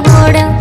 મોડા